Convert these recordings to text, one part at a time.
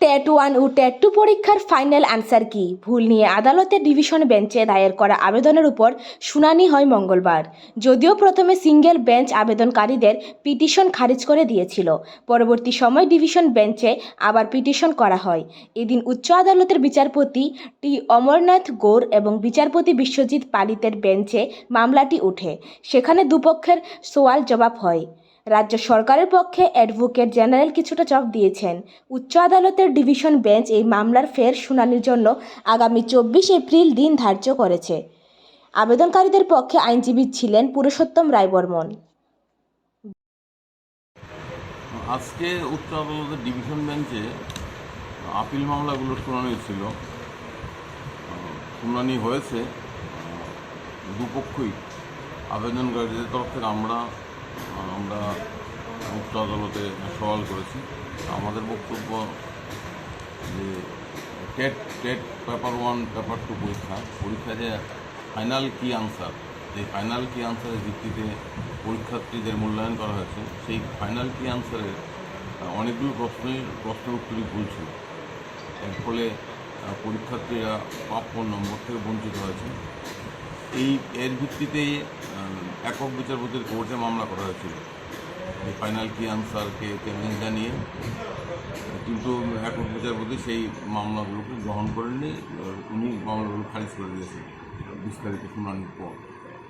TET one ও TET two পরীক্ষার final answer কি? ভুল নিয়ে আদালতের ডিভিশন বেঞ্চে দায়ের করা আবেদনের উপর শুনানি হয় মঙ্গলবার। যদিও প্রথমে সিঙ্গেল বেঞ্চ আবেদনকারীদের পিটিশন খারিজ করে দিয়েছিল। পরবর্তী সময় ডিভিশন বেঞ্চে আবার পিটিশন করা হয়। এদিন উচ্চ আদালতের বিচারপতি টি অমরনাথ গৌর এবং বিচারপতি বিশ্বজিৎ পালিতের বেঞ্চে মামলাটি ওঠে। সেখানে দুপক্ষের সোয়াল জবাব হয়। রাজ্য সরকারের পক্ষে অ্যাডভোকেট জেনারেল কিছুটা জবাব দিয়েছেন। উচ্চ আদালতের ডিভিশন বেঞ্চ এই মামলার ফের শুনানির জন্য আগামী চব্বিশ এপ্রিল দিন ধার্য করেছে। আবেদনকারীদের পক্ষে আইনজীবী ছিলেন পুরুষোত্তম রায় বর্মন আজকে উচ্চ আদালতের ডিভিশন বেঞ্চে আপিল মামলাগুলোর শুনানি ছিল শুনানি হয়েছে। দুপক্ষই আবেদনকারীদের তরফ থেকে আমরা আমরা উচ্চ আদালতে সওয়াল করেছি। আমাদের বক্তব্য যে TET TET paper one, paper two পরীক্ষা পরীক্ষা যে ফাইনাল কি আনসার এই ফাইনাল কি আনসারের ভিত্তিতে পরীক্ষার্থীদের মূল্যায়ন করা হয়েছে, সেই ফাইনাল কি আনসারের অনেকগুলো প্রশ্নের প্রশ্নের উত্তরই ভুল ছিল। এর ফলে পরীক্ষার্থীরা প্রাপ্য নম্বর থেকে বঞ্চিত হয়েছে। এই, এর ভিত্তিতেই একক বিচারপতির কোর্টে মামলা করা হয়েছিল। এই ফাইনাল কি আনসারকে চ্যালেঞ্জ জানিয়ে, কিন্তু এখন বিচারপতি সেই মামলাগুলোকে গ্রহণ করেননি উনি মামলাগুলো খারিজ করে দিয়েছেন বিস্তারিত শুনানির পর।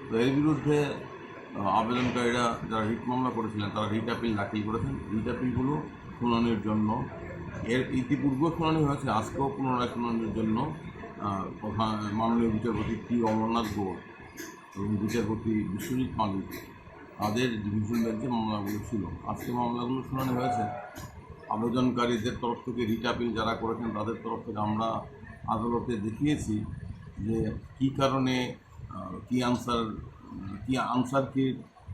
তো এর বিরুদ্ধে আবেদনকারীরা যারা রিট মামলা করেছিলেন, তারা রিট আপিল দাখিল করেছেন। রিট আপিলগুলো শুনানির জন্য, এর ইতিপূর্বে শুনানি হয়েছে, আজকেও পুনরায় শুনানির জন্য প্রধান মাননীয় বিচারপতি টি অমরনাথ গৌড় এবং বিচারপতি বিশ্বজিৎ মালিক তাদের ডিভিশন বেঞ্চে মামলাগুলো ছিল। আজকে মামলাগুলো শুনানি হয়েছে। আবেদনকারীদের তরফ থেকে রিট আপিল যারা করেছেন তাদের তরফ থেকে আমরা আদালতে দেখিয়েছি যে কী কারণে কী আনসার কী আনসার কি,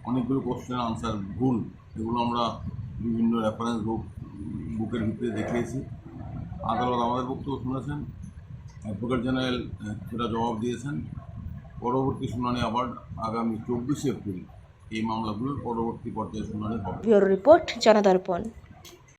অনেকগুলো কোশ্চেন আনসার ভুল, এগুলো আমরা বিভিন্ন রেফারেন্স বুক বুকের ভিতরে দেখিয়েছি। আদালত আমাদের বক্তব্য শুনেছেন অ্যাডভোকেট জেনারেল সেটা জবাব দিয়েছেন। পরবর্তী শুনানি আবার আগামী চব্বিশে এপ্রিল। এই মামলাগুলোর পরবর্তী পর্যায়ে শুনানি হবে। Bureau report Jandarpan.